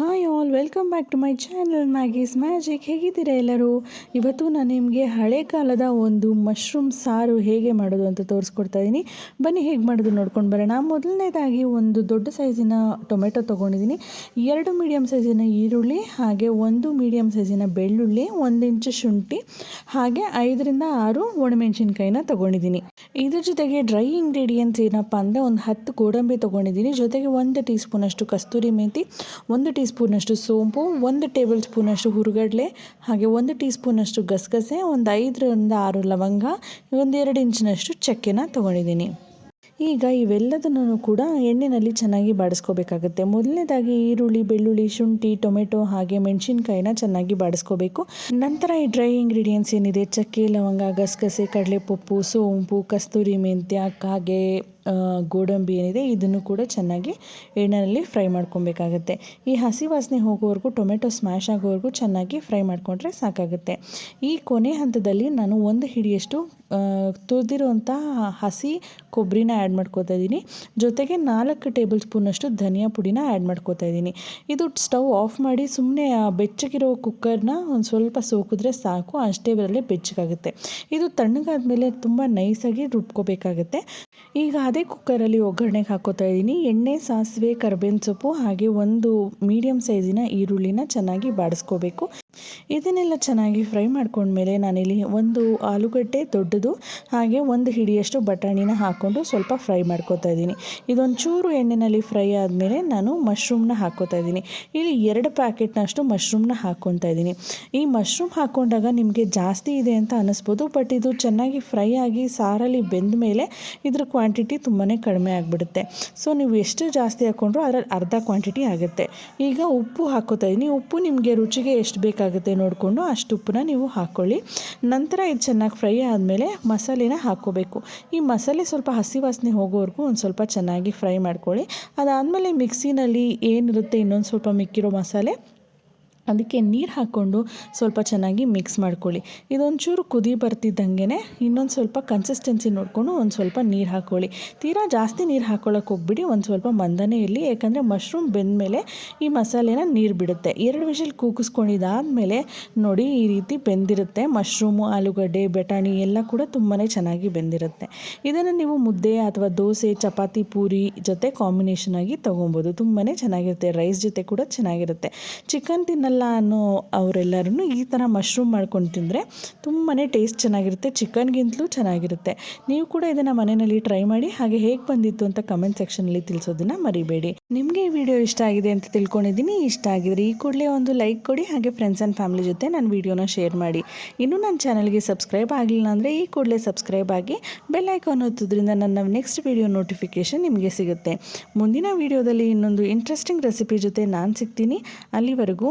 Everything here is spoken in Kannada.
Hi all welcome back to my channel Maggie's magic ಹೇಗಿದ್ದೀರಾ ಎಲ್ಲರೂ? ಇವತ್ತು ನಾನು ನಿಮಗೆ ಹಳೆ ಕಾಲದ ಒಂದು ಮಶ್ರೂಮ್ ಸಾರು ಹೇಗೆ ಮಾಡೋದು ಅಂತ ತೋರಿಸ್ಕೊಡ್ತಾ ಇದ್ದೀನಿ ಬನ್ನಿ ಹೇಗೆ ಮಾಡೋದು ನೋಡ್ಕೊಂಡು ಬರೋಣ. ಮೊದಲನೇದಾಗಿ ಒಂದು ದೊಡ್ಡ ಸೈಜಿನ ಟೊಮೆಟೊ ತೊಗೊಂಡಿದ್ದೀನಿ ಎರಡು ಮೀಡಿಯಮ್ ಸೈಜಿನ ಈರುಳ್ಳಿ, ಹಾಗೆ ಒಂದು ಮೀಡಿಯಮ್ ಸೈಜಿನ ಬೆಳ್ಳುಳ್ಳಿ, ಒಂದು ಇಂಚು ಶುಂಠಿ, ಹಾಗೆ ಐದರಿಂದ ಆರು ಒಣಮೆಣಸಿನ್ಕಾಯಿನ ತೊಗೊಂಡಿದ್ದೀನಿ ಇದ್ರ ಜೊತೆಗೆ ಡ್ರೈ ಇಂಗ್ರೀಡಿಯೆಂಟ್ಸ್ ಏನಪ್ಪ ಅಂದರೆ ಒಂದು ಹತ್ತು ಗೋಡಂಬಿ ತೊಗೊಂಡಿದ್ದೀನಿ ಜೊತೆಗೆ ಒಂದು ಟೀ ಸ್ಪೂನಷ್ಟು ಕಸ್ತೂರಿ ಮೇಥಿ ಒಂದು ಟೀ ಸ್ಪೂನಷ್ಟು ಸೋಂಪು, ಒಂದು ಟೇಬಲ್ ಸ್ಪೂನಷ್ಟು ಹುರುಗಡಲೆ, ಹಾಗೆ ಒಂದು ಟೀ ಸ್ಪೂನಷ್ಟು ಗಸಗಸೆ, ಒಂದು ಐದರಿಂದ ಆರು ಲವಂಗ, ಒಂದು ಎರಡು ಇಂಚಿನಷ್ಟು ಚಕ್ಕೆನ ತೊಗೊಂಡಿದ್ದೀನಿ. ಈಗ ಇವೆಲ್ಲದನ್ನು ಕೂಡ ಎಣ್ಣೆಯಲ್ಲಿ ಚೆನ್ನಾಗಿ ಬಾಡಿಸ್ಕೋಬೇಕಾಗುತ್ತೆ. ಮೊದಲನೇದಾಗಿ ಈರುಳ್ಳಿ, ಬೆಳ್ಳುಳ್ಳಿ, ಶುಂಠಿ, ಟೊಮೆಟೊ, ಹಾಗೆ ಮೆಣಸಿನ್ಕಾಯಿನ ಚೆನ್ನಾಗಿ ಬಾಡಿಸ್ಕೋಬೇಕು. ನಂತರ ಈ ಡ್ರೈ ಇಂಗ್ರೀಡಿಯೆಂಟ್ಸ್ ಏನಿದೆ? ಚಕ್ಕೆ, ಲವಂಗ, ಗಸಗಸೆ, ಕಡಲೆಪಪ್ಪು, ಸೋಂಪು, ಕಸ್ತೂರಿ ಮೆಂತ್ಯ ಹಾಗೆ ಗೋಡಂಬಿ ಏನಿದೆ, ಇದನ್ನು ಕೂಡ ಚೆನ್ನಾಗಿ ಎಣ್ಣೆಯಲ್ಲಿ ಫ್ರೈ ಮಾಡ್ಕೊಬೇಕಾಗುತ್ತೆ. ಈ ಹಸಿ ವಾಸನೆ ಹೋಗೋವರೆಗೂ, ಟೊಮೆಟೊ ಸ್ಮ್ಯಾಶ್ ಆಗೋವರೆಗೂ ಚೆನ್ನಾಗಿ ಫ್ರೈ ಮಾಡಿಕೊಂಡ್ರೆ ಸಾಕಾಗುತ್ತೆ. ಈ ಕೊನೆ ಹಂತದಲ್ಲಿ ನಾನು ಒಂದು ಹಿಡಿಯಷ್ಟು ತುರಿದಿರುವಂಥ ಹಸಿ ಕೊಬ್ಬರಿನ ಆ್ಯಡ್ ಮಾಡ್ಕೋತಾ ಇದ್ದೀನಿ. ಜೊತೆಗೆ ನಾಲ್ಕು ಟೇಬಲ್ ಸ್ಪೂನಷ್ಟು ಧನಿಯಾ ಪುಡಿನ ಆ್ಯಡ್ ಮಾಡ್ಕೋತಾ ಇದ್ದೀನಿ. ಇದು ಸ್ಟವ್ ಆಫ್ ಮಾಡಿ ಸುಮ್ಮನೆ ಬೆಚ್ಚಗಿರೋ ಕುಕ್ಕರ್ನ ಒಂದು ಸ್ವಲ್ಪ ಸೋಕಿದ್ರೆ ಸಾಕು, ಅಷ್ಟೇ ಬರಲೇ ಬೆಚ್ಚಗಾಗುತ್ತೆ. ಇದು ತಣ್ಣಗಾದ ಮೇಲೆ ತುಂಬ ನೈಸಾಗಿ ರುಬ್ಕೋಬೇಕಾಗುತ್ತೆ. ಈಗ ಅದೇ ಕುಕ್ಕರಲ್ಲಿ ಒಗ್ಗರಣೆಗೆ ಹಾಕೋತಾ ಇದ್ದೀನಿ. ಎಣ್ಣೆ, ಸಾಸಿವೆ, ಕರ್ಬೇವಿನ ಸೊಪ್ಪು ಹಾಗೆ ಒಂದು ಮೀಡಿಯಮ್ ಸೈಜಿನ ಈರುಳ್ಳಿನ ಚೆನ್ನಾಗಿ ಬಾಡಿಸ್ಕೋಬೇಕು. ಇದನ್ನೆಲ್ಲ ಚೆನ್ನಾಗಿ ಫ್ರೈ ಮಾಡ್ಕೊಂಡ್ಮೇಲೆ ನಾನಿಲ್ಲಿ ಒಂದು ಆಲೂಗಡ್ಡೆ ದೊಡ್ಡದು, ಹಾಗೆ ಒಂದು ಹಿಡಿಯಷ್ಟು ಬಟಾಣಿನ ಹಾಕ್ಕೊಂಡು ಸ್ವಲ್ಪ ಫ್ರೈ ಮಾಡ್ಕೋತಾ ಇದ್ದೀನಿ. ಇದೊಂದು ಚೂರು ಎಣ್ಣೆಯಲ್ಲಿ ಫ್ರೈ ಆದಮೇಲೆ ನಾನು ಮಶ್ರೂಮ್ನ ಹಾಕ್ಕೋತಾ ಇದ್ದೀನಿ. ಇಲ್ಲಿ ಎರಡು ಪ್ಯಾಕೆಟ್ನಷ್ಟು ಮಶ್ರೂಮ್ನ ಹಾಕ್ಕೊತಾ ಇದ್ದೀನಿ. ಈ ಮಶ್ರೂಮ್ ಹಾಕ್ಕೊಂಡಾಗ ನಿಮಗೆ ಜಾಸ್ತಿ ಇದೆ ಅಂತ ಅನ್ನಿಸ್ಬೋದು ಬಟ್ ಇದು ಚೆನ್ನಾಗಿ ಫ್ರೈ ಆಗಿ ಸಾರಲ್ಲಿ ಬೆಂದ ಮೇಲೆ ಇದ್ರ ಕ್ವಾಂಟಿಟಿ ತುಂಬಾ ಕಡಿಮೆ ಆಗಿಬಿಡುತ್ತೆ. ಸೊ, ನೀವು ಎಷ್ಟು ಜಾಸ್ತಿ ಹಾಕ್ಕೊಂಡ್ರು ಅದರಲ್ಲಿ ಅರ್ಧ ಕ್ವಾಂಟಿಟಿ ಆಗುತ್ತೆ. ಈಗ ಉಪ್ಪು ಹಾಕ್ಕೋತಾ ಇದ್ದೀನಿ. ಉಪ್ಪು ನಿಮಗೆ ರುಚಿಗೆ ಎಷ್ಟು ಬೇಕಾಗುತ್ತೆ ನೋಡಿಕೊಂಡು ಅಷ್ಟು ಉಪ್ಪನ್ನ ನೀವು ಹಾಕ್ಕೊಳ್ಳಿ. ನಂತರ ಇದು ಚೆನ್ನಾಗಿ ಫ್ರೈ ಆದಮೇಲೆ ಮಸಾಲೆನ ಹಾಕ್ಕೋಬೇಕು. ಈ ಮಸಾಲೆ ಸ್ವಲ್ಪ ಹಸಿ ವಾಸನೆ ಹೋಗೋವರೆಗೂ ಒಂದು ಸ್ವಲ್ಪ ಚೆನ್ನಾಗಿ ಫ್ರೈ ಮಾಡ್ಕೊಳ್ಳಿ. ಅದಾದಮೇಲೆ ಮಿಕ್ಸಿನಲ್ಲಿ ಏನಿರುತ್ತೆ ಇನ್ನೊಂದು ಸ್ವಲ್ಪ ಮಿಕ್ಕಿರೋ ಮಸಾಲೆ ಅದಕ್ಕೆ ನೀರು ಹಾಕ್ಕೊಂಡು ಸ್ವಲ್ಪ ಚೆನ್ನಾಗಿ ಮಿಕ್ಸ್ ಮಾಡ್ಕೊಳ್ಳಿ. ಇದೊಂಚೂರು ಕುದಿ ಬರ್ತಿದ್ದಂಗೆ ಇನ್ನೊಂದು ಸ್ವಲ್ಪ ಕನ್ಸಿಸ್ಟೆನ್ಸಿ ನೋಡಿಕೊಂಡು ಒಂದು ಸ್ವಲ್ಪ ನೀರು ಹಾಕ್ಕೊಳ್ಳಿ ತೀರಾ ಜಾಸ್ತಿ ನೀರು ಹಾಕ್ಕೊಳ್ಳೋಕೆ ಹೋಗ್ಬಿಡಿ, ಒಂದು ಸ್ವಲ್ಪ ಮಂದನೇ ಇರಲಿ. ಯಾಕಂದರೆ ಮಶ್ರೂಮ್ ಬೆಂದಮೇಲೆ ಈ ಮಸಾಲೆನ ನೀರು ಬಿಡುತ್ತೆ. ಎರಡು ವಿಷಲ್ ಕೂಗಿಸ್ಕೊಂಡಿದ್ದಾದಮೇಲೆ ನೋಡಿ ಈ ರೀತಿ ಬೆಂದಿರುತ್ತೆ. ಮಶ್ರೂಮು ಆಲೂಗಡ್ಡೆ, ಬಟಾಣಿ ಎಲ್ಲ ಕೂಡ ತುಂಬಾ ಚೆನ್ನಾಗಿ ಬೆಂದಿರುತ್ತೆ. ಇದನ್ನು ನೀವು ಮುದ್ದೆ ಅಥವಾ ದೋಸೆ, ಚಪಾತಿ, ಪೂರಿ ಜೊತೆ ಕಾಂಬಿನೇಷನ್ ಆಗಿ ತೊಗೊಬೋದು. ತುಂಬಾ ಚೆನ್ನಾಗಿರುತ್ತೆ. ರೈಸ್ ಜೊತೆ ಕೂಡ ಚೆನ್ನಾಗಿರುತ್ತೆ. ಚಿಕನ್ ತಿನ್ನಲ್ಲ ಅನ್ನೋ ಅವರೆಲ್ಲರೂ ಈ ಥರ ಮಶ್ರೂಮ್ ಮಾಡ್ಕೊಂಡು ತಿಂದರೆ ತುಂಬಾ ಟೇಸ್ಟ್ ಚೆನ್ನಾಗಿರುತ್ತೆ ಚಿಕನ್ಗಿಂತಲೂ ಚೆನ್ನಾಗಿರುತ್ತೆ. ನೀವು ಕೂಡ ಇದನ್ನು ಮನೆಯಲ್ಲಿ ಟ್ರೈ ಮಾಡಿ, ಹಾಗೆ ಹೇಗೆ ಬಂದಿತ್ತು ಅಂತ ಕಮೆಂಟ್ ಸೆಕ್ಷನಲ್ಲಿ ತಿಳಿಸೋದನ್ನು ಮರಿಬೇಡಿ. ನಿಮಗೆ ಈ ವಿಡಿಯೋ ಇಷ್ಟ ಆಗಿದೆ ಅಂತ ತಿಳ್ಕೊಂಡಿದ್ದೀನಿ. ಇಷ್ಟ ಆಗಿದ್ರೆ ಈ ಕೂಡಲೇ ಒಂದು ಲೈಕ್ ಕೊಡಿ, ಹಾಗೆ ಫ್ರೆಂಡ್ಸ್ ಆ್ಯಂಡ್ ಫ್ಯಾಮಿಲಿ ಜೊತೆ ನನ್ನ ವೀಡಿಯೋನ ಶೇರ್ ಮಾಡಿ. ಇನ್ನೂ ನನ್ನ ಚಾನಲ್ಗೆ ಸಬ್ಸ್ಕ್ರೈಬ್ ಆಗಲಿಲ್ಲ ಅಂದರೆ ಈ ಕೂಡಲೇ ಸಬ್ಸ್ಕ್ರೈಬ್ ಆಗಿ ಬೆಲ್ ಐಕಾನ್ ಒತ್ತೋದ್ರಿಂದ ನನ್ನ ನೆಕ್ಸ್ಟ್ ವಿಡಿಯೋ ನೋಟಿಫಿಕೇಷನ್ ನಿಮಗೆ ಸಿಗುತ್ತೆ. ಮುಂದಿನ ವಿಡಿಯೋದಲ್ಲಿ ಇನ್ನೊಂದು ಇಂಟ್ರೆಸ್ಟಿಂಗ್ ರೆಸಿಪಿ ಜೊತೆ ನಾನು ಸಿಗ್ತೀನಿ. ಅಲ್ಲಿವರೆಗೂ